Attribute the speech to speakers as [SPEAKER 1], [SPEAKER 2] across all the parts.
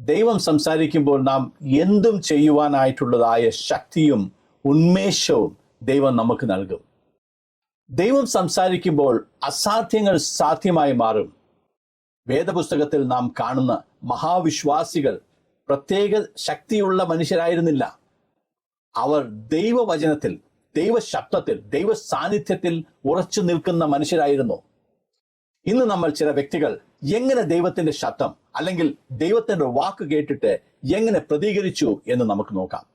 [SPEAKER 1] ദൈവം സംസാരിക്കുമ്പോൾ നാം എന്തും ചെയ്യുവാനായിട്ടുള്ളതായ ശക്തിയും ഉന്മേഷവും ദൈവം നമുക്ക് നൽകും. ദൈവം സംസാരിക്കുമ്പോൾ അസാധ്യങ്ങൾ സാധ്യമായി മാറും. വേദപുസ്തകത്തിൽ നാം കാണുന്ന മഹാവിശ്വാസികൾ പ്രത്യേക ശക്തിയുള്ള മനുഷ്യരായിരുന്നില്ല. അവർ ദൈവവചനത്തിൽ ദൈവശബ്ദത്തിൽ ദൈവ സാന്നിധ്യത്തിൽ ഉറച്ചു നിൽക്കുന്ന മനുഷ്യരായിരുന്നു. ഇന്ന് നമ്മൾ ചില വ്യക്തികൾ എങ്ങനെ ദൈവത്തിന്റെ ശബ്ദം അല്ലെങ്കിൽ ദൈവത്തിന്റെ വാക്ക് കേട്ടിട്ട് എങ്ങനെ പ്രതികരിച്ചു എന്ന് നമുക്ക് നോക്കാം.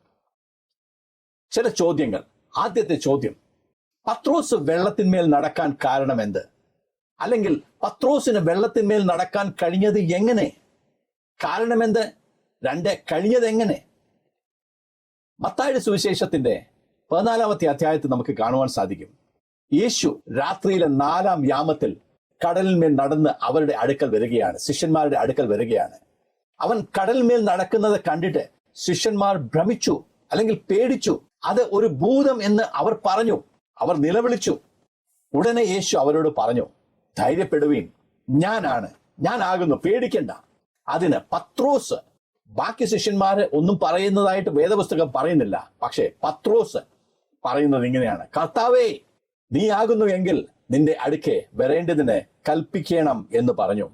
[SPEAKER 1] ചില ചോദ്യങ്ങൾ. ആദ്യത്തെ ചോദ്യം. പത്രോസ് വെള്ളത്തിന്മേൽ നടക്കാൻ കാരണം കാരണമെന്ത് അല്ലെങ്കിൽ പത്രോസിന് വെള്ളത്തിന്മേൽ നടക്കാൻ കഴിഞ്ഞത് എങ്ങനെ? കാരണമെന്ത് രണ്ട് കഴിഞ്ഞത് എങ്ങനെ? മത്താഴ സുവിശേഷത്തിന്റെ പതിനാലാമത്തെ അധ്യായത്തിൽ നമുക്ക് കാണുവാൻ സാധിക്കും. യേശു രാത്രിയിലെ നാലാം യാമത്തിൽ കടലിന്മേൽ നടന്ന് അവരുടെ അടുക്കൽ വരികയാണ്. ശിഷ്യന്മാരുടെ അടുക്കൽ വരികയാണ്. അവൻ കടലിന്മേൽ നടക്കുന്നത് കണ്ടിട്ട് ശിഷ്യന്മാർ ഭ്രമിച്ചു അല്ലെങ്കിൽ പേടിച്ചു. അത് ഒരു ഭൂതം എന്ന് അവർ പറഞ്ഞു. അവർ നിലവിളിച്ചു. ഉടനെ യേശു അവരോട് പറഞ്ഞു ധൈര്യപ്പെടുവീൻ. ഞാനാണ്. ഞാനാകുന്നു പേടിക്കണ്ട. അതിന് പത്രോസ് ബാക്കി ശിഷ്യന്മാര് ഒന്നും പറയുന്നതായിട്ട് വേദപുസ്തകം പറയുന്നില്ല. പക്ഷേ പത്രോസ് പറയുന്നത് ഇങ്ങനെയാണ് കർത്താവേ നീ ആകുന്നു എങ്കിൽ നിന്റെ അടുക്കെ വരേണ്ടതിന് കൽപ്പിക്കണം എന്ന് പറഞ്ഞു.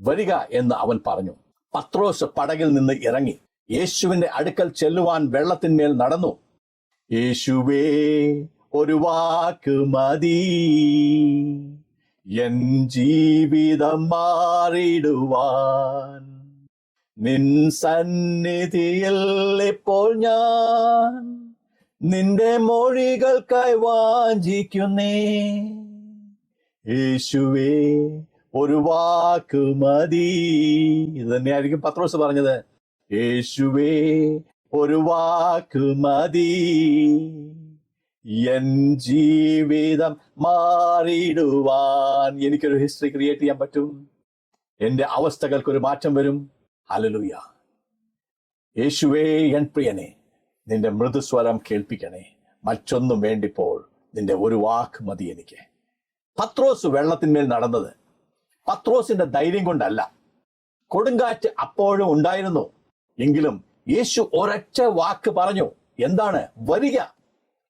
[SPEAKER 1] വരിക എന്ന് അവൻ പറഞ്ഞു. പത്രോസ് പടകിൽ നിന്ന് ഇറങ്ങി. യേശുവിന്റെ അടുക്കൽ ചെല്ലുവാൻ വെള്ളത്തിന്മേൽ നടന്നു. യേശുവേ ഒരു വാക്ക് മതി. എൻ ജീവിതം മാറിടുവാൻ നിൻ സന്നിധിയിൽ ഇപ്പോൾ ഞാൻ നിന്റെ മൊഴികൾക്കായി വാഞ്ചിക്കുന്നേ. യേശുവേ ഒരു വാക്ക് മതി. ഇത് തന്നെയായിരിക്കും പത്രോസ് പറഞ്ഞത്. യേശുവേ ഒരു വാക്ക് മതി. എൻ ജീവിതം മാറിയിടുവാൻ എനിക്കൊരു ഹിസ്റ്ററി ക്രിയേറ്റ് ചെയ്യാൻ പറ്റും. അവസ്ഥകൾക്ക് ഒരു മാറ്റം വരും. അലലുയ യേശുവേ എൻ പ്രിയനെ നിന്റെ മൃദുസ്വരം കേൾപ്പിക്കണേ. മറ്റൊന്നും വേണ്ടിപ്പോൾ നിന്റെ ഒരു വാക്ക് മതി എനിക്ക്. പത്രോസ് വെള്ളത്തിന്മേൽ നടന്നത്. പത്രോസിന്റെ ധൈര്യം കൊണ്ടല്ല. കൊടുങ്കാറ്റ് അപ്പോഴും ഉണ്ടായിരുന്നു. എങ്കിലും യേശു ഒരൊറ്റ വാക്ക് പറഞ്ഞു. എന്താണ്? വരിക.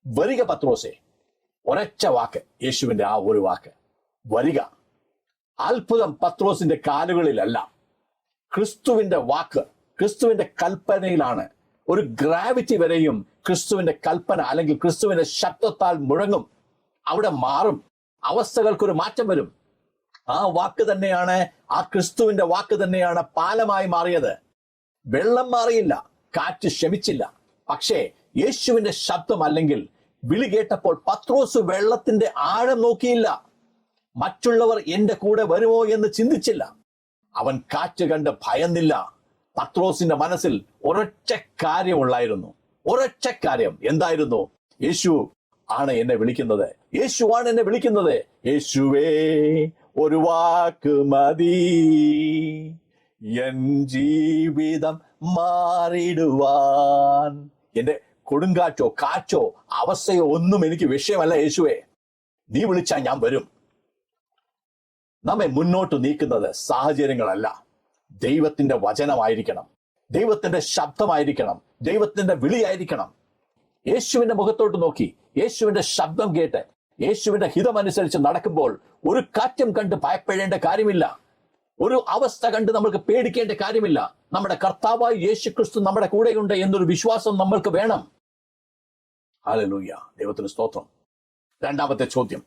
[SPEAKER 1] വരിക പത്രോസെ. ഒരൊറ്റ വാക്ക്. യേശുവിന്റെ ആ ഒരു വാക്ക്. വരിക. അത്ഭുതം പത്രോസിന്റെ കാലുകളിലല്ല. ക്രിസ്തുവിന്റെ വാക്ക് ക്രിസ്തുവിന്റെ കൽപ്പനയിലാണ്. ഒരു ഗ്രാവിറ്റി വരെയും ക്രിസ്തുവിന്റെ കൽപ്പന അല്ലെങ്കിൽ ക്രിസ്തുവിന്റെ ശബ്ദത്താൽ മുഴങ്ങും. അവിടെ മാറും. അവസ്ഥകൾക്കൊരു മാറ്റം വരും. ആ വാക്ക് തന്നെയാണ് ആ ക്രിസ്തുവിന്റെ വാക്ക് തന്നെയാണ് പാലമായി മാറിയത്. വെള്ളം മാറിയില്ല കാറ്റ് ശമിച്ചില്ല. പക്ഷേ യേശുവിന്റെ ശബ്ദം അല്ലെങ്കിൽ വിളി കേട്ടപ്പോൾ പത്രോസ് വെള്ളത്തിന്റെ ആഴം നോക്കിയില്ല. മറ്റുള്ളവർ എന്റെ കൂടെ വരുമോ എന്ന് ചിന്തിച്ചില്ല. അവൻ കാറ്റ് കണ്ട് ഭയന്നില്ല. പത്രോസിന്റെ മനസ്സിൽ ഒരൊറ്റ കാര്യമുള്ളായിരുന്നു ഒരൊറ്റ കാര്യം എന്തായിരുന്നു? യേശു ആണ് എന്നെ വിളിക്കുന്നത്. യേശുവാണ് എന്നെ വിളിക്കുന്നത്. യേശുവേ ഒരു വാക്ക് മതി. എൻ ജീവിതം മാറിടുവാൻ എന്റെ കൊടുങ്കാറ്റോ കാറ്റോ അവസ്ഥയോ ഒന്നും എനിക്ക് വിഷയമല്ല യേശുവേ. നീ വിളിച്ചാൽ ഞാൻ വരും. നമ്മെ മുന്നോട്ട് നീക്കുന്നത് സാഹചര്യങ്ങളല്ല. ദൈവത്തിന്റെ വചനമായിരിക്കണം. ദൈവത്തിന്റെ ശബ്ദമായിരിക്കണം. ദൈവത്തിന്റെ വിളിയായിരിക്കണം. യേശുവിന്റെ മുഖത്തോട്ട് നോക്കി. യേശുവിന്റെ ശബ്ദം കേട്ട്. യേശുവിന്റെ ഹിതമനുസരിച്ച് നടക്കുമ്പോൾ ഒരു കാറ്റം കണ്ട് ഭയപ്പെടേണ്ട കാര്യമില്ല. ഒരു അവസ്ഥ കണ്ട് നമ്മൾക്ക് പേടിക്കേണ്ട കാര്യമില്ല. നമ്മുടെ കർത്താവായ യേശു ക്രിസ്തു നമ്മുടെ കൂടെയുണ്ട് എന്നൊരു വിശ്വാസം നമ്മൾക്ക് വേണം. ഹാലലൂയ ദൈവത്തിന് സ്തോത്രം. രണ്ടാമത്തെ ചോദ്യം.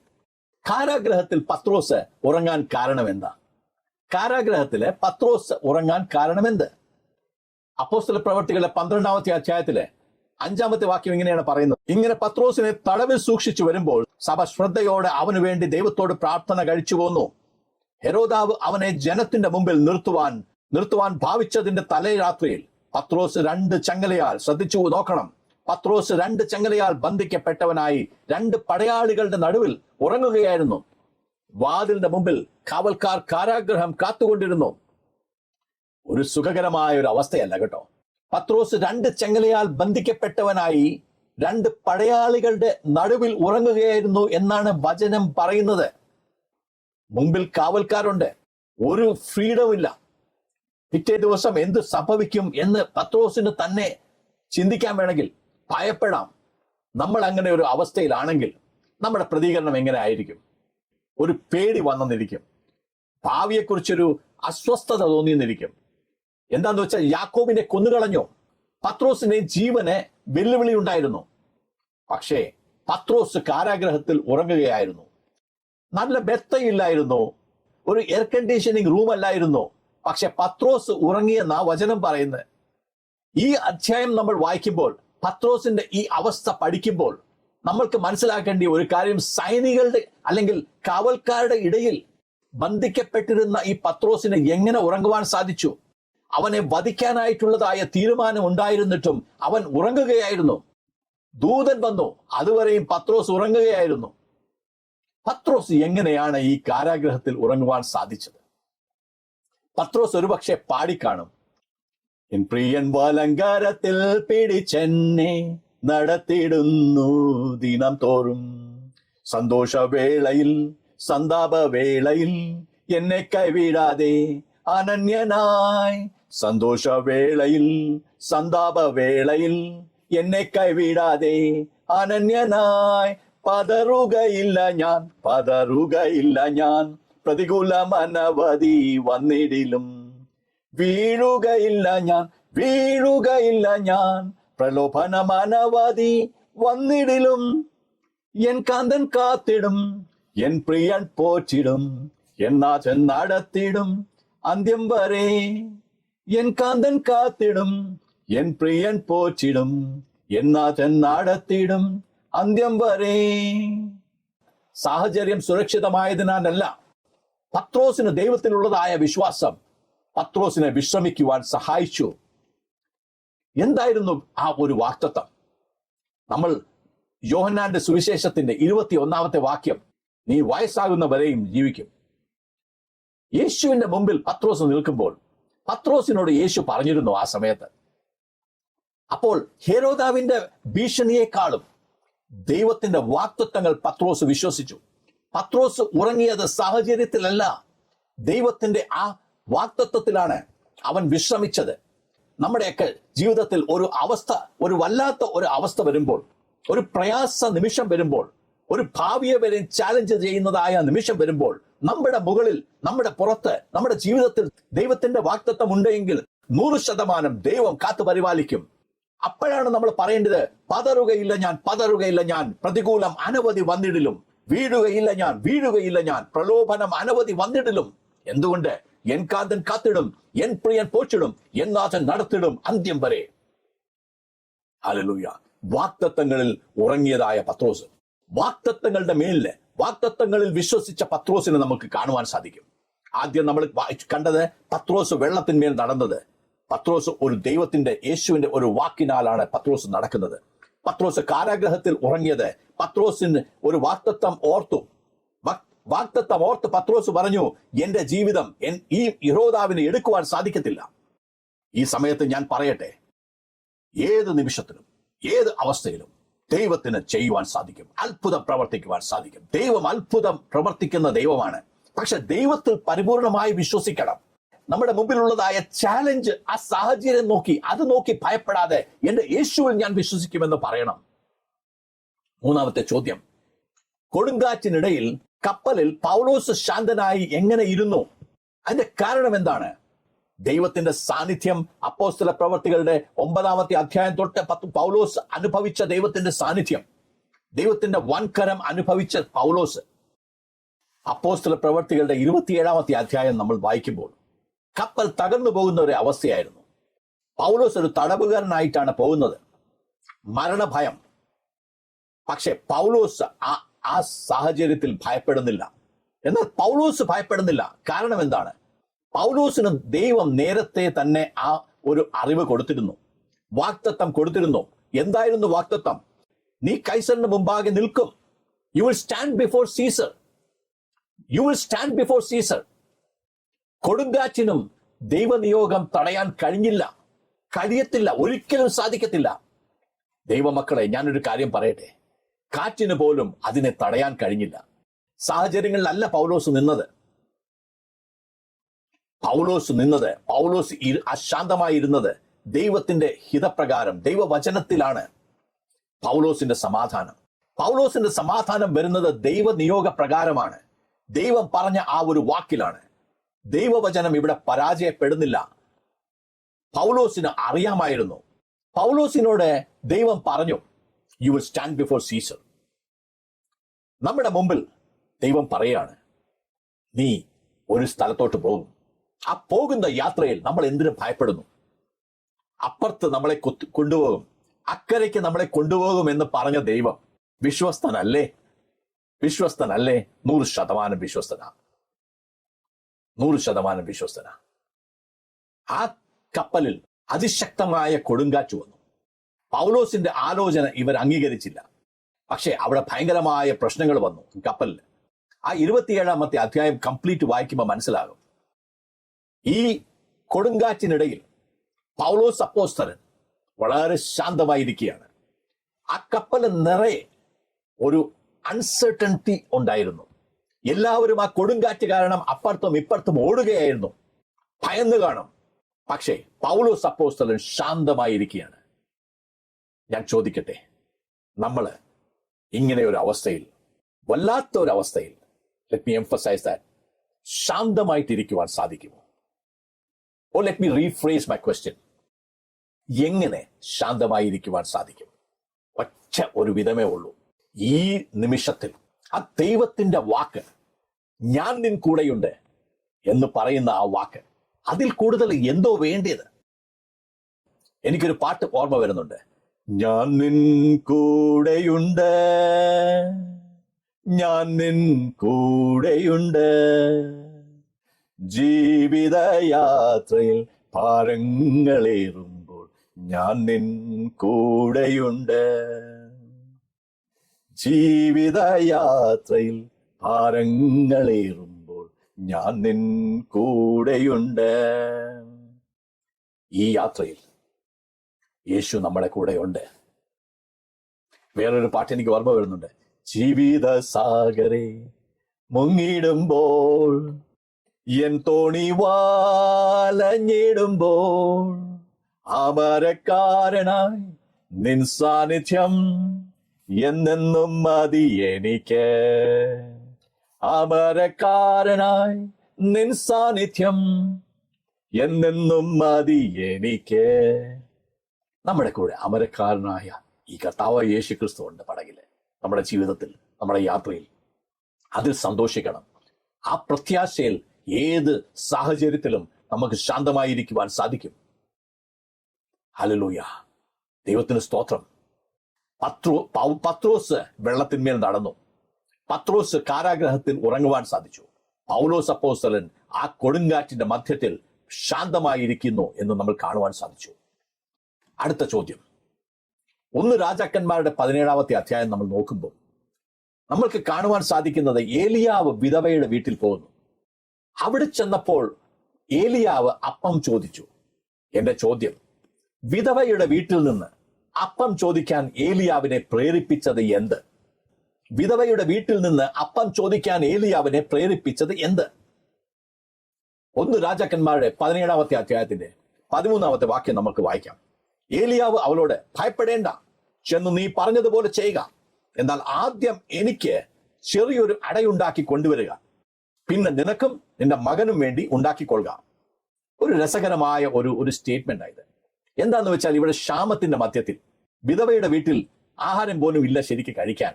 [SPEAKER 1] കാരാഗ്രഹത്തിൽ പത്രോസ് ഉറങ്ങാൻ കാരണം എന്താ? കാരാഗ്രഹത്തിലെ പത്രോസ് ഉറങ്ങാൻ കാരണമെന്ത് അപ്പോസ്തല പ്രവർത്തികളുടെ പന്ത്രണ്ടാമത്തെ അധ്യായത്തിലെ അഞ്ചാമത്തെ വാക്യം ഇങ്ങനെയാണ് പറയുന്നത്. ഇങ്ങനെ പത്രോസിനെ തടവിൽ സൂക്ഷിച്ചു വരുമ്പോൾ സഭ ശ്രദ്ധയോടെ അവനു വേണ്ടി ദൈവത്തോട് പ്രാർത്ഥന കഴിച്ചു പോന്നു. ഹെരോദാവ് അവനെ ജനത്തിന്റെ മുമ്പിൽ നിർത്തുവാൻ നിർത്തുവാൻ ഭാവിച്ചതിന്റെ തലേ രാത്രിയിൽ പത്രോസ് രണ്ട് ചങ്ങലയാൽ ശ്രദ്ധിച്ചു നോക്കണം. പത്രോസ് രണ്ട് ചങ്ങലയാൽ ബന്ധിക്കപ്പെട്ടവനായി രണ്ട് പടയാളികളുടെ നടുവിൽ ഉറങ്ങുകയായിരുന്നു. വാതിലിന്റെ മുമ്പിൽ കാവൽക്കാർ കാരാഗ്രഹം കാത്തുകൊണ്ടിരുന്നു. ഒരു സുഖകരമായ ഒരു അവസ്ഥയല്ല കേട്ടോ. പത്രോസ് രണ്ട് ചെങ്ങലയാൽ ബന്ധിക്കപ്പെട്ടവനായി രണ്ട് പടയാളികളുടെ നടുവിൽ ഉറങ്ങുകയായിരുന്നു എന്നാണ് വചനം പറയുന്നത്. മുമ്പിൽ കാവൽക്കാരുണ്ട്. ഒരു ഫ്രീഡം ഇല്ല പിറ്റേ ദിവസം എന്ത് സംഭവിക്കും എന്ന് പത്രോസിന് തന്നെ ചിന്തിക്കാൻ വേണമെങ്കിൽ ഭയപ്പെടാം. നമ്മൾ അങ്ങനെ ഒരു അവസ്ഥയിലാണെങ്കിൽ നമ്മുടെ പ്രതികരണം എങ്ങനെ ആയിരിക്കും? ഒരു പേടി വന്നെന്നിരിക്കും ഭാവിയെക്കുറിച്ചൊരു അസ്വസ്ഥത തോന്നിയെന്നിരിക്കും എന്താന്ന് വെച്ചാൽ യാക്കോബിനെ കൊന്നുകളഞ്ഞോ. പത്രോസിനെ ജീവന് വെല്ലുവിളി ഉണ്ടായിരുന്നു. പക്ഷേ പത്രോസ് കാരാഗ്രഹത്തിൽ ഉറങ്ങുകയായിരുന്നു. നല്ല ബെത്തയില്ലായിരുന്നു. ഒരു എയർ കണ്ടീഷനിങ് റൂം അല്ലായിരുന്നു. പക്ഷെ പത്രോസ് ഉറങ്ങിയെന്ന വചനം പറയുന്നത്. ഈ അധ്യായം നമ്മൾ വായിക്കുമ്പോൾ പത്രോസിന്റെ ഈ അവസ്ഥ പഠിക്കുമ്പോൾ നമ്മൾക്ക് മനസ്സിലാക്കേണ്ട ഒരു കാര്യം സൈനികളുടെ അല്ലെങ്കിൽ കാവൽക്കാരുടെ ഇടയിൽ ബന്ധിക്കപ്പെട്ടിരുന്ന ഈ പത്രോസിന് എങ്ങനെ ഉറങ്ങുവാൻ സാധിച്ചു? അവനെ വധിക്കാനായിട്ടുള്ളതായ തീരുമാനം ഉണ്ടായിരുന്നിട്ടും അവൻ ഉറങ്ങുകയായിരുന്നു. ദൂതൻ വന്നു. അതുവരെയും പത്രോസ് ഉറങ്ങുകയായിരുന്നു. പത്രോസ് എങ്ങനെയാണ് ഈ കാരാഗ്രഹത്തിൽ ഉറങ്ങുവാൻ സാധിച്ചത്? പത്രോസ് ഒരുപക്ഷെ പാടിക്കാണും. എൻ പ്രിയൻ വലങ്കാരത്തിൽ പിടിച്ചെന്നെ നടത്തിയിടുന്നു ദിനം തോറും. സന്തോഷവേളയിൽ സന്താപവേളയിൽ എന്നെ കൈവിടാതെ അനന്യനായി സന്തോഷവേളയിൽ സന്താപവേളയിൽ എന്നെ കൈവിടാതെ അനന്യനായി പതറുകയില്ല ഞാൻ പതറുകയില്ല ഞാൻ. പ്രതികൂലം അനവധി വന്നിടിലും വീഴുകയില്ല ഞാൻ വീഴുകയില്ല ഞാൻ. പ്രലോഭനം അനവധി വന്നിടിലും എൻ കാന്തൻ കാത്തിടും എൻ പ്രിയൻ പോറ്റിടും എന്നാച്ചൻ നടത്തിടും. അന്ത്യം വരെ എൻ കാന്തൻ കാത്തിടും എൻ പ്രിയൻ പോറ്റിടും എന്നാച്ചൻ നാടത്തിടും അന്ത്യം വരെ. സാഹചര്യം സുരക്ഷിതമായതിനാലല്ല പത്രോസിന് ദൈവത്തിലുള്ളതായ വിശ്വാസം പത്രോസിനെ വിശ്രമിക്കുവാൻ സഹായിച്ചു. എന്തായിരുന്നു ആ ഒരു വാക്തത്വം? നമ്മൾ യോഹന്നാന്റെ സുവിശേഷത്തിന്റെ ഇരുപത്തി ഒന്നാമത്തെ വാക്യം നീ വയസ്സാകുന്നവരെയും ജീവിക്കും. യേശുവിന്റെ മുമ്പിൽ പത്രോസ് നിൽക്കുമ്പോൾ പത്രോസിനോട് യേശു പറഞ്ഞിരുന്നു ആ സമയത്ത്. അപ്പോൾ ഹേരോദാവിന്റെ ഭീഷണിയെക്കാളും ദൈവത്തിന്റെ വാക്തത്വങ്ങൾ പത്രോസ് വിശ്വസിച്ചു. പത്രോസ് ഉറങ്ങിയത് സാഹചര്യത്തിലല്ല ദൈവത്തിന്റെ ആ വാക്തത്വത്തിലാണ് അവൻ വിശ്രമിച്ചത്. നമ്മുടെയൊക്കെ ജീവിതത്തിൽ ഒരു അവസ്ഥ ഒരു വല്ലാത്ത ഒരു അവസ്ഥ വരുമ്പോൾ ഒരു പ്രയാസ നിമിഷം വരുമ്പോൾ ഒരു ഭാവിയെ വരെ ചാലഞ്ച് ചെയ്യുന്നതായ നിമിഷം വരുമ്പോൾ നമ്മുടെ മുകളിൽ നമ്മുടെ പുറത്ത് നമ്മുടെ ജീവിതത്തിൽ ദൈവത്തിന്റെ വാക്തത്വം ഉണ്ടെങ്കിൽ നൂറ് ശതമാനം ദൈവം കാത്തു പരിപാലിക്കും. അപ്പോഴാണ് നമ്മൾ പറയേണ്ടത് പതറുകയില്ല ഞാൻ പതറുകയില്ല ഞാൻ പ്രതികൂലം അനവധി വന്നിടിലും. വീഴുകയില്ല ഞാൻ വീഴുകയില്ല ഞാൻ പ്രലോഭനം അനവധി വന്നിടിലും. എന്തുകൊണ്ട്? എൻ കാന്തൻ കാത്തിടും എൻ പ്രിയൻ പോച്ചിടും എന്നാഥൻ നടത്തിടും അന്ത്യം വരെ. വാക്തത്വങ്ങളിൽ ഉറങ്ങിയതായ പത്രോസ്. വാക്തത്വങ്ങളുടെ മേലിൽ വാക്തത്വങ്ങളിൽ വിശ്വസിച്ച പത്രോസിനെ നമുക്ക് കാണുവാൻ സാധിക്കും. ആദ്യം നമ്മൾ കണ്ടത് പത്രോസ് വെള്ളത്തിന്മേൽ നടന്നത്. പത്രോസ് ഒരു ദൈവത്തിന്റെ യേശുവിന്റെ ഒരു വാക്കിനാലാണ് പത്രോസ് നടക്കുന്നത്. പത്രോസ് കാരാഗ്രഹത്തിൽ ഉറങ്ങിയത്. പത്രോസിന് ഒരു വാക്തത്വം ഓർത്തു. വാക്- വാക്തത്വം ഓർത്ത് പത്രോസ് പറഞ്ഞു എന്റെ ജീവിതം ഈ യഹോദാവിനെ എടുക്കുവാൻ സാധിക്കത്തില്ല. ഈ സമയത്ത് ഞാൻ പറയട്ടെ. ഏത് നിമിഷത്തിലും ഏത് അവസ്ഥയിലും ദൈവത്തിന് ചെയ്യുവാൻ സാധിക്കും. അത്ഭുതം പ്രവർത്തിക്കുവാൻ സാധിക്കും. ദൈവം അത്ഭുതം പ്രവർത്തിക്കുന്ന ദൈവമാണ്. പക്ഷെ ദൈവത്തിൽ പരിപൂർണമായി വിശ്വസിക്കണം. നമ്മുടെ മുമ്പിലുള്ളതായ ചാലഞ്ച് ആ സാഹചര്യം നോക്കി അത് നോക്കി ഭയപ്പെടാതെ എന്റെ യേശുവിൽ ഞാൻ വിശ്വസിക്കുമെന്ന് പറയണം. മൂന്നാമത്തെ ചോദ്യം. കൊടുങ്കാറ്റിനിടയിൽ കപ്പലിൽ പൗലോസ് ശാന്തനായി എങ്ങനെ ഇരുന്നു? അതിന്റെ കാരണം എന്താണ്? ദൈവത്തിന്റെ സാന്നിധ്യം അപ്പോസ്തല പ്രവർത്തികളുടെ ഒമ്പതാമത്തെ അധ്യായം തൊട്ട് പത്ത് പൗലോസ് അനുഭവിച്ച ദൈവത്തിന്റെ സാന്നിധ്യം. ദൈവത്തിന്റെ വൻകരം അനുഭവിച്ച പൗലോസ്. അപ്പോസ്തല പ്രവർത്തികളുടെ ഇരുപത്തിയേഴാമത്തെ അധ്യായം നമ്മൾ വായിക്കുമ്പോൾ കപ്പൽ തകർന്നു പോകുന്ന ഒരു അവസ്ഥയായിരുന്നു. പൗലോസ് ഒരു തടവുകാരനായിട്ടാണ് പോകുന്നത്. മരണഭയം. പക്ഷെ പൗലോസ് ആ ആ സാഹചര്യത്തിൽ ഭയപ്പെടുന്നില്ല. എന്നാൽ പൗലോസ് ഭയപ്പെടുന്നില്ല. കാരണം എന്താണ്? പൗലോസിന് ദൈവം നേരത്തെ തന്നെ ആ ഒരു അറിവ് കൊടുത്തിരുന്നു. വാക്തത്വം കൊടുത്തിരുന്നു. എന്തായിരുന്നു വാക്തത്വം? നീ കൈസറിന് മുമ്പാകെ നിൽക്കും. You will stand before Caesar you will stand before Caesar കൊടുങ്കാറ്റിനും ദൈവനിയോഗം തടയാൻ കഴിഞ്ഞില്ല. കഴിയത്തില്ല. ഒരിക്കലും സാധിക്കത്തില്ല. ദൈവമക്കളെ ഞാനൊരു കാര്യം പറയട്ടെ. കാറ്റിന് പോലും അതിനെ തടയാൻ കഴിഞ്ഞില്ല. സാഹചര്യങ്ങളിലല്ല പൗലോസ് നിന്നത്. പൗലോസ് നിന്നത് പൗലോസ് അശാന്തമായിരുന്നത് ദൈവത്തിന്റെ ഹിതപ്രകാരം ദൈവവചനത്തിലാണ് പൗലോസിന്റെ സമാധാനം. പൗലോസിന്റെ സമാധാനം വരുന്നത് ദൈവ നിയോഗ പ്രകാരമാണ്. ദൈവം പറഞ്ഞ ആ ഒരു വാക്കിലാണ്. ദൈവവചനം ഇവിടെ പരാജയപ്പെടുന്നില്ല. പൗലോസിന് അറിയാമായിരുന്നു. പൗലോസിനോട് ദൈവം പറഞ്ഞു you will stand before Caesar നമ്മുടെ മുമ്പിൽ ദൈവം പറയാണ് നീ ഒരു സ്ഥലത്തോട്ട് പോകും. ആ പോകുന്ന യാത്രയിൽ നമ്മൾ എന്തിനു ഭയപ്പെടുന്നു? അപ്പുറത്ത് നമ്മളെ കൊണ്ടുപോകും. അക്കരയ്ക്ക് നമ്മളെ കൊണ്ടുപോകും എന്ന് പറഞ്ഞ ദൈവം വിശ്വസ്തനല്ലേ? വിശ്വസ്തനല്ലേ? നൂറ് ശതമാനം വിശ്വസ്തനാ. നൂറ് ശതമാനം വിശ്വസ്തനാ. ആ കപ്പലിൽ അതിശക്തമായ കൊടുങ്കാറ്റ് വന്നു. പൗലോസിന്റെ ആലോചന ഇവർ അംഗീകരിച്ചില്ല. പക്ഷേ അവിടെ ഭയങ്കരമായ പ്രശ്നങ്ങൾ വന്നു കപ്പലിൽ ആ ഇരുപത്തിയേഴാമത്തെ അധ്യായം കംപ്ലീറ്റ് വായിക്കുമ്പോൾ മനസ്സിലാകും. ഈ കൊടുങ്കാറ്റിനിടയിൽ പൗലോസ് അപ്പോസ്തരൻ വളരെ ശാന്തമായിരിക്കുകയാണ്. ആ കപ്പൽ നിറയെ ഒരു അൺസർട്ടനിറ്റി ഉണ്ടായിരുന്നു. എല്ലാവരും ആ കൊടുങ്കാറ്റ് കാരണം അപ്പുറത്തും ഇപ്പുറത്തും ഓടുകയായിരുന്നു. ഭയന്ന് കാണും. പക്ഷേ പൗലോസ് അപ്പോസ്തലൻ ശാന്തമായിരിക്കുകയാണ്. ഞാൻ ചോദിക്കട്ടെ നമ്മൾ ഇങ്ങനെ ഒരു അവസ്ഥയിൽ വല്ലാത്ത ഒരു അവസ്ഥയിൽ ലെറ്റ് മി എംഫസൈസ് ദാറ്റ് ശാന്തമായിട്ടിരിക്കുവാൻ സാധിക്കുമോ? ഓ let me rephrase my question എങ്ങനെ ശാന്തമായിരിക്കുവാൻ സാധിക്കും? ഒറ്റ ഒരു വിധമേ ഉള്ളൂ. ഈ നിമിഷത്തിൽ ആ ദൈവത്തിന്റെ വാക്ക് ഞാൻ നിൻ കൂടെയുണ്ട് എന്ന് പറയുന്ന ആ വാക്ക് അതിൽ കൂടുതൽ എന്തോ വേണ്ടിയത്? എനിക്കൊരു പാട്ട് ഓർമ്മ വരുന്നുണ്ട്. ഞാൻ നിൻ കൂടെയുണ്ട്. ഞാൻ നിൻ കൂടെയുണ്ട്. ജീവിതയാത്രയിൽ ഭാരങ്ങളേറുമ്പോൾ ഞാൻ നിൻ കൂടെയുണ്ട്. ജീവിതയാത്രയിൽ ഭാരങ്ങളേറുമ്പോൾ ഞാൻ നിൻ കൂടെയുണ്ട്. ഈ യാത്രയിൽ യേശു നമ്മുടെ കൂടെയുണ്ട്. വേറൊരു പാട്ട് എനിക്ക് ഓർമ്മ വരുന്നുണ്ട്. ജീവിത സാഗരെ മുങ്ങിടുമ്പോൾ എൻ തോണി വാലഞ്ഞിടുമ്പോൾ അമരക്കാരനായി നിൻ സാന്നിധ്യം എന്നെന്നും മതി എനിക്ക് അമരക്കാരനായി നിൻ സാന്നിധ്യം എന്നെന്നും മതി എനിക്ക് നമ്മുടെ കൂടെ അമരക്കാരനായ ഈ കർത്താവ് യേശു ക്രിസ്തു ഉണ്ട് പടകിൽ. നമ്മുടെ ജീവിതത്തിൽ നമ്മുടെ യാത്രയിൽ. അതിൽ സന്തോഷിക്കണം. ആ പ്രത്യാശയിൽ ഏത് സാഹചര്യത്തിലും നമുക്ക് ശാന്തമായിരിക്കുവാൻ സാധിക്കും. ഹലലൂയ ദൈവത്തിന് സ്തോത്രം. പത്രോ പത്രോസ് വെള്ളത്തിന്മേൽ നടന്നു. പത്രോസ് കാരാഗ്രഹത്തിൽ ഉറങ്ങുവാൻ സാധിച്ചു. പൗലോസ് അപ്പോസ്തലൻ ആ കൊടുങ്കാറ്റിന്റെ മധ്യത്തിൽ ശാന്തമായിരിക്കുന്നു എന്ന് നമ്മൾ കാണുവാൻ സാധിച്ചു. അടുത്ത ചോദ്യം. ഒന്ന് രാജാക്കന്മാരുടെ പതിനേഴാമത്തെ അധ്യായം നമ്മൾ നോക്കുമ്പോൾ നമ്മൾക്ക് കാണുവാൻ സാധിക്കുന്നത് ഏലിയാവ് വിധവയുടെ വീട്ടിൽ പോകുന്നു. അവിടെ ചെന്നപ്പോൾ ഏലിയാവ് അപ്പം ചോദിച്ചു എന്റെ ചോദ്യം വിധവയുടെ വീട്ടിൽ നിന്ന് അപ്പം ചോദിക്കാൻ ഏലിയാവിനെ പ്രേരിപ്പിച്ചത് എന്ത്? വിധവയുടെ വീട്ടിൽ നിന്ന് അപ്പം ചോദിക്കാൻ ഏലിയാവിനെ പ്രേരിപ്പിച്ചത് എന്ത്? ഒന്ന് രാജാക്കന്മാരുടെ പതിനേഴാമത്തെ അധ്യായത്തിന്റെ പതിമൂന്നാമത്തെ വാക്യം നമുക്ക് വായിക്കാം. ഏലിയാവ് അവളോട് ഭയപ്പെടേണ്ട ചെന്ന് നീ പറഞ്ഞതുപോലെ ചെയ്യുക. എന്നാൽ ആദ്യം എനിക്ക് ചെറിയൊരു അടയുണ്ടാക്കി കൊണ്ടുവരിക. പിന്നെ നിനക്കും നിന്റെ മകനും വേണ്ടി ഉണ്ടാക്കിക്കൊള്ളുക. ഒരു രസകരമായ ഒരു ഒരു സ്റ്റേറ്റ്മെന്റ് ആയത് എന്താന്ന് വെച്ചാൽ ഇവിടെ ക്ഷാമത്തിന്റെ മധ്യത്തിൽ വിധവയുടെ വീട്ടിൽ ആഹാരം പോലും ഇല്ല ശരിക്ക് കഴിക്കാൻ.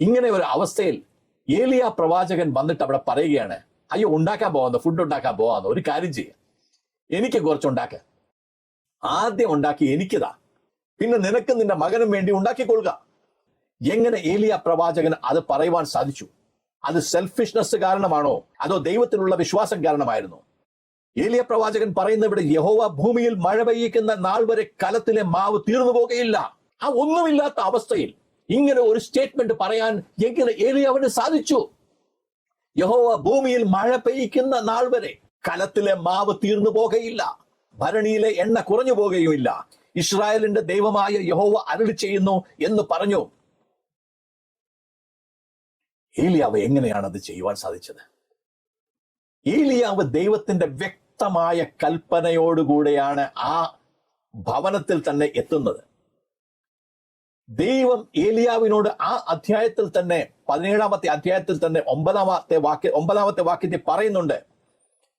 [SPEAKER 1] ഇങ്ങനെ ഒരു അവസ്ഥയിൽ ഏലിയ പ്രവാചകൻ വന്നിട്ട് അവിടെ പറയുകയാണ് അയ്യോ ഉണ്ടാക്കാൻ പോവാന്ന് ഫുഡ് ഉണ്ടാക്കാൻ പോവാന്ന് ഒരു കാര്യം ചെയ്യുക എനിക്ക് കുറച്ചുണ്ടാക്ക. ആദ്യം ഉണ്ടാക്കി എനിക്കതാ. പിന്നെ നിനക്ക് നിന്റെ മകനും വേണ്ടി ഉണ്ടാക്കിക്കൊള്ളുക. എങ്ങനെ ഏലിയ പ്രവാചകൻ അത് പറയുവാൻ സാധിച്ചു? അത് സെൽഫിഷ്നെസ് കാരണമാണോ? അതോ ദൈവത്തിലുള്ള വിശ്വാസം കാരണമായിരുന്നു? ഏലിയ പ്രവാചകൻ പറയുന്ന ഇവിടെ യഹോവ ഭൂമിയിൽ മഴ പെയ്യിക്കുന്ന നാൾ വരെ കലത്തിലെ മാവ് തീർന്നു പോകുകയില്ല. ആ ഒന്നുമില്ലാത്ത അവസ്ഥയിൽ ഇങ്ങനെ ഒരു സ്റ്റേറ്റ്മെന്റ് പറയാൻ എങ്ങനെ ഏലിയാവിന് സാധിച്ചു? യഹോവ ഭൂമിയിൽ മഴ പെയ്യിക്കുന്ന നാൾ വരെ കലത്തിലെ മാവ് തീർന്നു പോകുകയില്ല. ഭരണിയിലെ എണ്ണ കുറഞ്ഞു പോകുകയുമില്ല. ഇസ്രായേലിന്റെ ദൈവമായ യഹോവ അരുളി ചെയ്യുന്നു എന്ന് പറഞ്ഞു. ഏലിയാവ് എങ്ങനെയാണ് അത് ചെയ്യുവാൻ സാധിച്ചത്? ഏലിയാവ് ദൈവത്തിന്റെ വ്യക്തമായ കൽപ്പനയോടുകൂടെയാണ് ആ ഭവനത്തിൽ തന്നെ എത്തുന്നത്. ദൈവം ഏലിയാവിനോട് ആ അധ്യായത്തിൽ തന്നെ പതിനേഴാമത്തെ അധ്യായത്തിൽ തന്നെ ഒമ്പതാമത്തെ വാക്യ ഒമ്പതാമത്തെ വാക്യത്തിൽ പറയുന്നുണ്ട്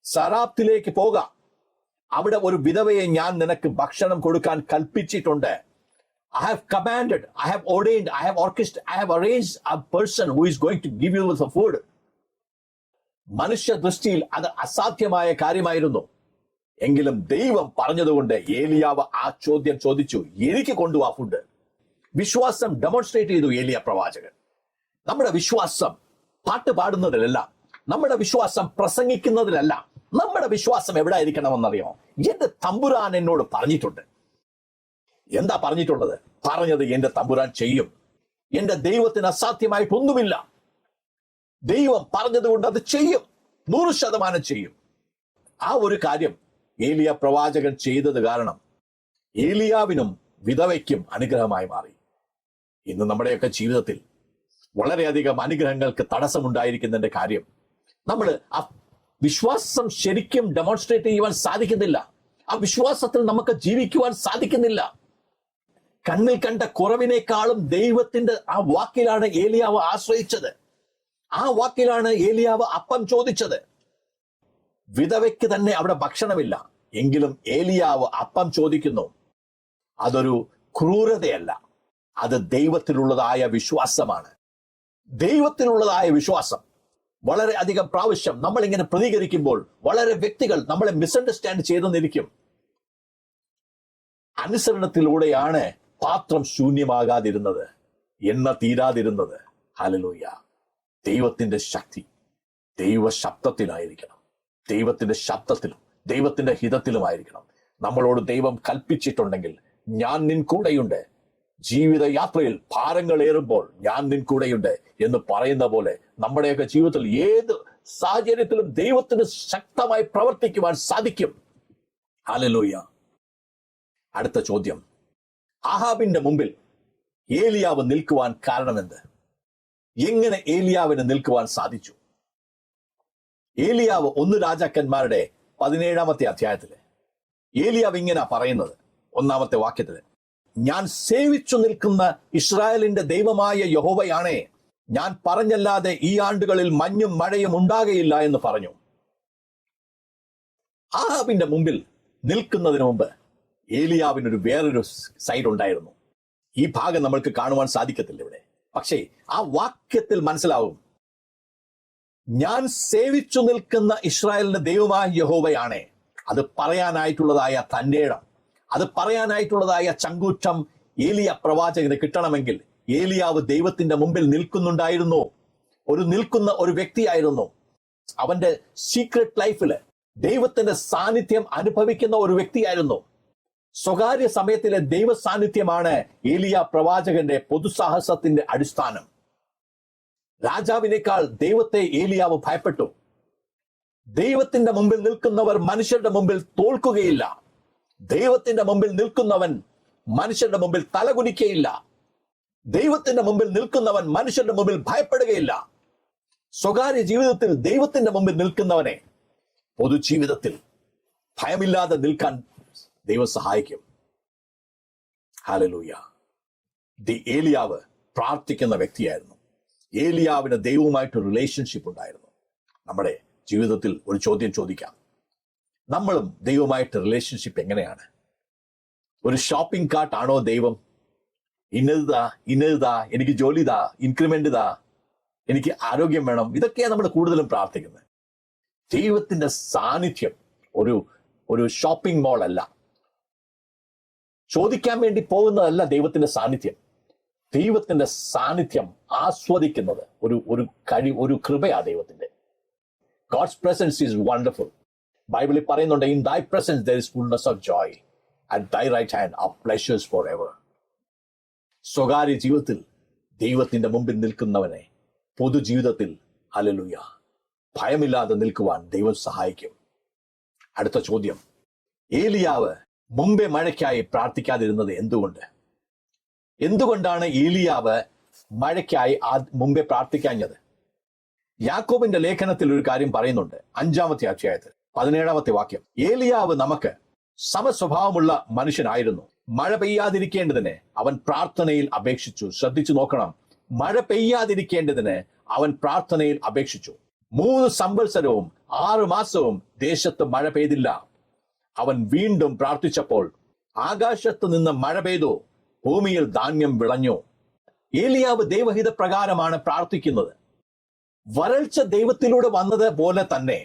[SPEAKER 1] സറാപ്തിലേക്ക് പോക. അവിടെ ഒരു വിധവയെ ഞാൻ നിനക്ക് ഭക്ഷണം കൊടുക്കാൻ കൽപ്പിച്ചിട്ടുണ്ട്. I have commanded, I have ordained, I have orchestrated, I have arranged a person who is going to give you the food. മനുഷ്യ ദൃഷ്ടിയിൽ അത് അസാധ്യമായ കാര്യമായിരുന്നു. എങ്കിലും ദൈവം പറഞ്ഞതുകൊണ്ട് ഏലിയാവ് ആ ചോദ്യം ചോദിച്ചു എനിക്ക് കൊണ്ടുപോവാ ഫുഡ് വിശ്വാസം ഡെമോൺസ്ട്രേറ്റ് ചെയ്തു ഏലിയ പ്രവാചകൻ. നമ്മുടെ വിശ്വാസം പാട്ട് പാടുന്നതിലല്ല നമ്മുടെ വിശ്വാസം പ്രസംഗിക്കുന്നതിലല്ല നമ്മുടെ വിശ്വാസം എവിടെ ആയിരിക്കണമെന്നറിയോ എന്റെ തമ്പുരാൻ എന്നോട് പറഞ്ഞിട്ടുണ്ട്? എന്താ പറഞ്ഞിട്ടുള്ളത്? പറഞ്ഞത് എന്റെ തമ്പുരാൻ ചെയ്യും. എന്റെ ദൈവത്തിന് അസാധ്യമായിട്ടൊന്നുമില്ല. ദൈവം പറഞ്ഞതുകൊണ്ട് അത് ചെയ്യും. നൂറ് ശതമാനം ചെയ്യും. ആ ഒരു കാര്യം ഏലിയ പ്രവാചകൻ ചെയ്തത് കാരണം ഏലിയാവിനും വിധവയ്ക്കും അനുഗ്രഹമായി മാറി. ഇന്ന് നമ്മുടെയൊക്കെ ജീവിതത്തിൽ വളരെയധികം അനുഗ്രഹങ്ങൾക്ക് തടസ്സമുണ്ടായിരിക്കുന്നതിന്റെ കാര്യം നമ്മൾ ആ വിശ്വാസം ശരിക്കും ഡെമോൺസ്ട്രേറ്റ് ചെയ്യുവാൻ സാധിക്കുന്നില്ല. ആ വിശ്വാസത്തിൽ നമുക്ക് ജീവിക്കുവാൻ സാധിക്കുന്നില്ല. കണ്ണിൽ കണ്ട കുറവിനേക്കാളും ദൈവത്തിന്റെ ആ വാക്കിലാണ് ഏലിയാവ് ആശ്രയിച്ചത്. ആ വാക്കിലാണ് ഏലിയാവ് അപ്പം ചോദിച്ചത്. വിധവയ്ക്ക് തന്നെ അവിടെ ഭക്ഷണമില്ല. എങ്കിലും ഏലിയാവ് അപ്പം ചോദിക്കുന്നു. അതൊരു ക്രൂരതയല്ല. അത് ദൈവത്തിലുള്ളതായ വിശ്വാസമാണ്. ദൈവത്തിലുള്ളതായ വിശ്വാസം. വളരെ അധികം പ്രാവശ്യം നമ്മൾ ഇങ്ങനെ പ്രതികരിക്കുമ്പോൾ വളരെ വ്യക്തികൾ നമ്മളെ മിസ്അണ്ടർസ്റ്റാൻഡ് ചെയ്തെന്നിരിക്കും അനുസരണത്തിലൂടെയാണ് പാത്രം ശൂന്യമാകാതിരുന്നത് എണ്ണ തീരാതിരുന്നത്. ഹലലൂയ ദൈവത്തിന്റെ ശക്തി ദൈവ ശബ്ദത്തിലായിരിക്കണം ദൈവത്തിന്റെ ശബ്ദത്തിലും ദൈവത്തിന്റെ ഹിതത്തിലുമായിരിക്കണം. നമ്മളോട് ദൈവം കൽപ്പിച്ചിട്ടുണ്ടെങ്കിൽ ഞാൻ നിൻ കൂടെയുണ്ട്. ജീവിതയാത്രയിൽ ഭാരങ്ങൾ ഏറുമ്പോൾ ഞാൻ നിൻ കൂടെയുണ്ട് എന്ന് പറയുന്ന പോലെ നമ്മുടെയൊക്കെ ജീവിതത്തിൽ ഏത് സാഹചര്യത്തിലും ദൈവത്തിന് ശക്തമായി പ്രവർത്തിക്കുവാൻ സാധിക്കും. ഹാലലൂയ അടുത്ത ചോദ്യം. ആഹാബിന്റെ മുമ്പിൽ ഏലിയാവ് നിൽക്കുവാൻ കാരണമെന്ത്? എങ്ങനെ ഏലിയാവിന് നിൽക്കുവാൻ സാധിച്ചു? ഏലിയാവ് ഒന്ന് രാജാക്കന്മാരുടെ പതിനേഴാമത്തെ അധ്യായത്തിൽ. ഏലിയാവ് ഇങ്ങനെ പറയുന്നത് ഒന്നാമത്തെ വാക്യത്തിൽ. ഞാൻ സേവിച്ചു നിൽക്കുന്ന ഇസ്രായേലിന്റെ ദൈവമായ യഹോവയാണേ ഞാൻ പറഞ്ഞല്ലാതെ ഈ ആണ്ടുകളിൽ മഞ്ഞും മഴയും ഉണ്ടാകയില്ല എന്ന് പറഞ്ഞു. ആഹാബിന്റെ മുമ്പിൽ നിൽക്കുന്നതിന് മുമ്പ് ഏലിയാവിനൊരു വേറൊരു സൈഡ് ഉണ്ടായിരുന്നു. ഈ ഭാഗം നമ്മൾക്ക് കാണുവാൻ സാധിക്കത്തില്ല ഇവിടെ. പക്ഷേ ആ വാക്യത്തിൽ മനസ്സിലാവും. ഞാൻ സേവിച്ചു നിൽക്കുന്ന ഇസ്രായേലിന്റെ ദൈവമായ യഹോവയാണ്. അത് പറയാനായിട്ടുള്ളതായ തന്റെ ഇടം. അത് പറയാനായിട്ടുള്ളതായ ചങ്കൂറ്റം ഏലിയ പ്രവാചകന് കിട്ടണമെങ്കിൽ ഏലിയാവ് ദൈവത്തിന്റെ മുമ്പിൽ നിൽക്കുന്നുണ്ടായിരുന്നു. ഒരു നിൽക്കുന്ന ഒരു വ്യക്തിയായിരുന്നു. അവന്റെ സീക്രട്ട് ലൈഫിൽ ദൈവത്തിന്റെ സാന്നിധ്യം അനുഭവിക്കുന്ന ഒരു വ്യക്തിയായിരുന്നു. സ്വകാര്യ സമയത്തിലെ ദൈവ സാന്നിധ്യമാണ് ഏലിയ പ്രവാചകന്റെ പൊതുസാഹസത്തിന്റെ അടിസ്ഥാനം. രാജാവിനേക്കാൾ ദൈവത്തെ ഏലിയാവ് ഭയപ്പെട്ടു. ദൈവത്തിന്റെ മുമ്പിൽ നിൽക്കുന്നവർ മനുഷ്യരുടെ മുമ്പിൽ തോൽക്കുകയില്ല. ദൈവത്തിന്റെ മുമ്പിൽ നിൽക്കുന്നവൻ മനുഷ്യരുടെ മുമ്പിൽ തലകുനിക്കയില്ല. ദൈവത്തിന്റെ മുമ്പിൽ നിൽക്കുന്നവൻ മനുഷ്യരുടെ മുമ്പിൽ ഭയപ്പെടുകയില്ല. സ്വകാര്യ ജീവിതത്തിൽ ദൈവത്തിന്റെ മുമ്പിൽ നിൽക്കുന്നവനെ പൊതുജീവിതത്തിൽ ഭയമില്ലാതെ നിൽക്കാൻ ദൈവം സഹായിക്കും. ഹാലലൂയ ദി ഏലിയാവ് പ്രാർത്ഥിക്കുന്ന വ്യക്തിയായിരുന്നു. ഏലിയാവിന് ദൈവവുമായിട്ട് റിലേഷൻഷിപ്പ് ഉണ്ടായിരുന്നു. നമ്മുടെ ജീവിതത്തിൽ ഒരു ചോദ്യം ചോദിക്കാം. നമ്മളും ദൈവമായിട്ട് റിലേഷൻഷിപ്പ് എങ്ങനെയാണ്? ഒരു ഷോപ്പിംഗ് കാർട്ട് ആണോ ദൈവം? ഇന്നതാ ഇന്നതാ എനിക്ക് ജോലി താ ഇൻക്രിമെന്റ് താ എനിക്ക് ആരോഗ്യം വേണം ഇതൊക്കെയാണ് നമ്മൾ കൂടുതലും പ്രാർത്ഥിക്കുന്നത്. ദൈവത്തിന്റെ സാന്നിധ്യം ഒരു ഒരു ഷോപ്പിംഗ് മോൾ അല്ല. ചോദിക്കാൻ വേണ്ടി പോകുന്നതല്ല ദൈവത്തിന്റെ സാന്നിധ്യം. ദൈവത്തിന്റെ സാന്നിധ്യം ആസ്വദിക്കുന്നത് ഒരു ഒരു കഴി ഒരു കൃപയാ ദൈവത്തിന്റെ. ഗോഡ്സ് പ്രസൻസ് ഈസ് വണ്ടർഫുൾ ബൈബിളിൽ പറയുന്നുണ്ട് in thy presence there is fullness of joy and thy right hand are pleasures for ever സ്വകാര്യ ജീവിതത്തിൽ ദൈവത്തിന്റെ മുമ്പിൽ നിൽക്കുന്നവനെ പൊതുജീവിതത്തിൽ അലലുയ ഭയമില്ലാതെ നിൽക്കുവാൻ ദൈവം സഹായിക്കും. അടുത്ത ചോദ്യം. ഏലിയാവ് മുമ്പേ മഴയ്ക്കായി പ്രാർത്ഥിക്കാതിരുന്നത് എന്തുകൊണ്ട്? എന്തുകൊണ്ടാണ് ഏലിയാവ് മഴയ്ക്കായി മുമ്പേ പ്രാർത്ഥിക്കാഞ്ഞത്? യാക്കോബിന്റെ ലേഖനത്തിൽ ഒരു കാര്യം പറയുന്നുണ്ട് അഞ്ചാമത്തെ അധ്യായത്തിൽ പതിനേഴാമത്തെ വാക്യം. ഏലിയാവ് നമുക്ക് സമസ്വഭാവമുള്ള മനുഷ്യനായിരുന്നു. മഴ പെയ്യാതിരിക്കേണ്ടതിന് അവൻ പ്രാർത്ഥനയിൽ അപേക്ഷിച്ചു. ശ്രദ്ധിച്ചു നോക്കണം. മഴ പെയ്യാതിരിക്കേണ്ടതിന് അവൻ പ്രാർത്ഥനയിൽ അപേക്ഷിച്ചു. മൂന്ന് സംവത്സരവും ആറു മാസവും ദേശത്ത് മഴ പെയ്തില്ല. അവൻ വീണ്ടും പ്രാർത്ഥിച്ചപ്പോൾ ആകാശത്ത് നിന്ന് മഴ പെയ്തു ഭൂമിയിൽ ധാന്യം വിളഞ്ഞു. ഏലിയാവ് ദൈവഹിത പ്രകാരമാണ് പ്രാർത്ഥിക്കുന്നത്. വരൾച്ച ദൈവത്തിലൂടെ വന്നത് പോലെ തന്നെ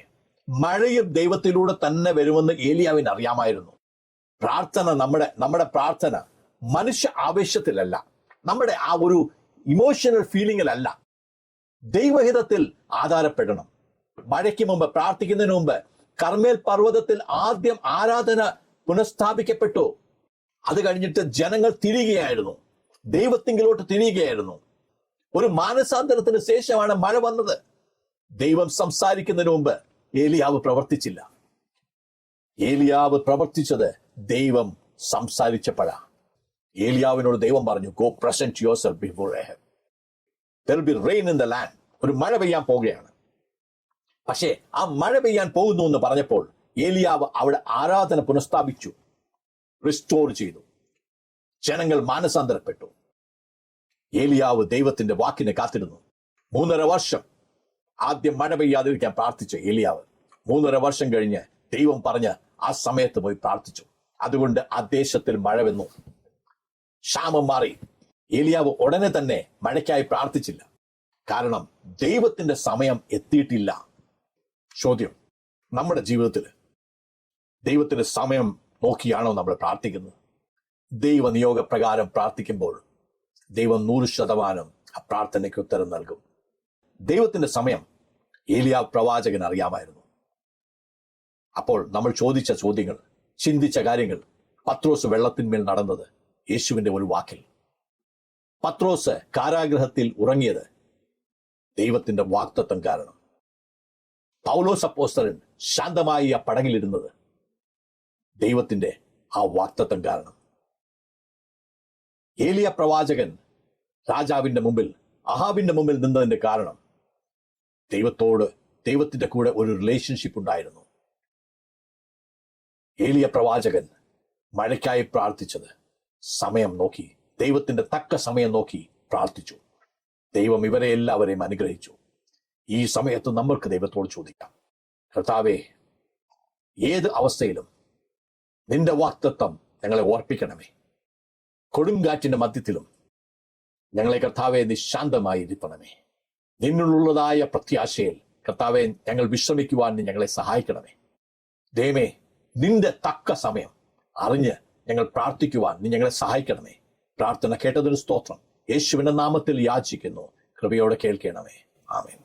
[SPEAKER 1] മഴയും ദൈവത്തിലൂടെ തന്നെ വരുമെന്ന് ഏലിയാവിന് അറിയാമായിരുന്നു. പ്രാർത്ഥന നമ്മുടെ നമ്മുടെ പ്രാർത്ഥന മനുഷ്യ ആവേശത്തിലല്ല. നമ്മുടെ ആ ഒരു ഇമോഷണൽ ഫീലിംഗിലല്ല ദൈവഹിതത്തിൽ ആധാരപ്പെടണം. മഴയ്ക്ക് മുമ്പ് പ്രാർത്ഥിക്കുന്നതിന് മുമ്പ് കർമ്മേൽ പർവതത്തിൽ ആദ്യം ആരാധന പുനഃസ്ഥാപിക്കപ്പെട്ടു. അത് കഴിഞ്ഞിട്ട് ജനങ്ങൾ തിരികെയായിരുന്നു ദൈവത്തിങ്കിലോട്ട് തിരികെയായിരുന്നു ഒരു മാനസാന്തരത്തിന് ശേഷമാണ് മഴ വന്നത്. ദൈവം സംസാരിക്കുന്നതിന് മുമ്പ് ഏലിയാവ് പ്രവർത്തിച്ചില്ല. ഏലിയാവ് പ്രവർത്തിച്ചത് ദൈവം സംസാരിച്ചപ്പോഴാ. ഏലിയാവിനോട് ദൈവം പറഞ്ഞു go present your before there be rain in the land ഒരു മഴ പെയ്യാൻ പോവുകയാണ്. പക്ഷേ ആ മഴ പെയ്യാൻ പോകുന്നു എന്ന് പറഞ്ഞപ്പോൾ ഏലിയാവ് അവിടെ ആരാധന പുനഃസ്ഥാപിച്ചു. റിസ്റ്റോർ ചെയ്തു. ജനങ്ങൾ മാനസാന്തരപ്പെട്ടു. ഏലിയാവ് ദൈവത്തിന്റെ വാക്കിനെ കാത്തിരുന്നു. മൂന്നര വർഷം ആദ്യം മഴ പെയ്യാതിരിക്കാൻ പ്രാർത്ഥിച്ച ഏലിയാവ് മൂന്നര വർഷം കഴിഞ്ഞ് ദൈവം പറഞ്ഞ് ആ സമയത്ത് പോയി പ്രാർത്ഥിച്ചു. അതുകൊണ്ട് ആ ദേശത്തിൽ മഴ വന്നു. ക്ഷാമം മാറി. ഏലിയാവ് ഉടനെ തന്നെ മഴയ്ക്കായി പ്രാർത്ഥിച്ചില്ല. കാരണം ദൈവത്തിന്റെ സമയം എത്തിയിട്ടില്ല. ചോദ്യം നമ്മുടെ ജീവിതത്തിൽ ദൈവത്തിന്റെ സമയം നോക്കിയാണോ നമ്മൾ പ്രാർത്ഥിക്കുന്നത്? ദൈവ നിയോഗ പ്രകാരം പ്രാർത്ഥിക്കുമ്പോൾ ദൈവം നൂറ് ശതമാനം ആ പ്രാർത്ഥനയ്ക്ക് ഉത്തരം നൽകും. ദൈവത്തിന്റെ സമയം ഏലിയ പ്രവാചകൻ അറിയാമായിരുന്നു. അപ്പോൾ നമ്മൾ ചോദിച്ച ചോദ്യങ്ങൾ ചിന്തിച്ച കാര്യങ്ങൾ പത്രോസ് വെള്ളത്തിന്മേൽ നടന്നത് യേശുവിന്റെ ഒരു വാക്കിൽ. പത്രോസ് കാരാഗ്രഹത്തിൽ ഉറങ്ങിയത് ദൈവത്തിന്റെ വാക്തത്വം കാരണം. പൗലോസ് അപ്പോസ്തലൻ ശാന്തമായി ആ പടകിലിരുന്നത്. ദൈവത്തിന്റെ ആ വാക്തത്വം കാരണം. ഏലിയ പ്രവാചകൻ രാജാവിന്റെ മുമ്പിൽ അഹാബിന്റെ മുമ്പിൽ നിന്നതിന്റെ കാരണം ദൈവത്തോട് ദൈവത്തിന്റെ കൂടെ ഒരു റിലേഷൻഷിപ്പ് ഉണ്ടായിരുന്നു. ഏലിയ പ്രവാചകൻ മഴയ്ക്കായി പ്രാർത്ഥിച്ചത് സമയം നോക്കി ദൈവത്തിന്റെ തക്ക സമയം നോക്കി പ്രാർത്ഥിച്ചു. ദൈവം ഇവരെ എല്ലാവരെയും അനുഗ്രഹിച്ചു. ഈ സമയത്ത് നമ്മൾക്ക് ദൈവത്തോട് ചോദിക്കാം. കർത്താവേ ഏത് അവസ്ഥയിലും നിന്റെ വാക്തത്വം ഞങ്ങളെ ഓർപ്പിക്കണമേ. കൊടുങ്കാറ്റിന്റെ മധ്യത്തിലും ഞങ്ങളെ കർത്താവെ നിശാന്തമായി ഇരുത്തണമേ നിന്നുള്ളതായ പ്രത്യാശയിൽ കർത്താവെ ഞങ്ങൾ വിശ്രമിക്കുവാൻ ഞങ്ങളെ സഹായിക്കണമേ. ദൈവമേ നിന്റെ തക്ക സമയം അറിഞ്ഞ് ഞങ്ങൾ പ്രാർത്ഥിക്കുവാൻ നീ ഞങ്ങളെ സഹായിക്കണമേ. പ്രാർത്ഥന കേട്ടതൊരു സ്തോത്രം. യേശുവിന്റെ നാമത്തിൽ യാചിക്കുന്നു. കൃപയോടെ കേൾക്കണമേ. ആമേൻ.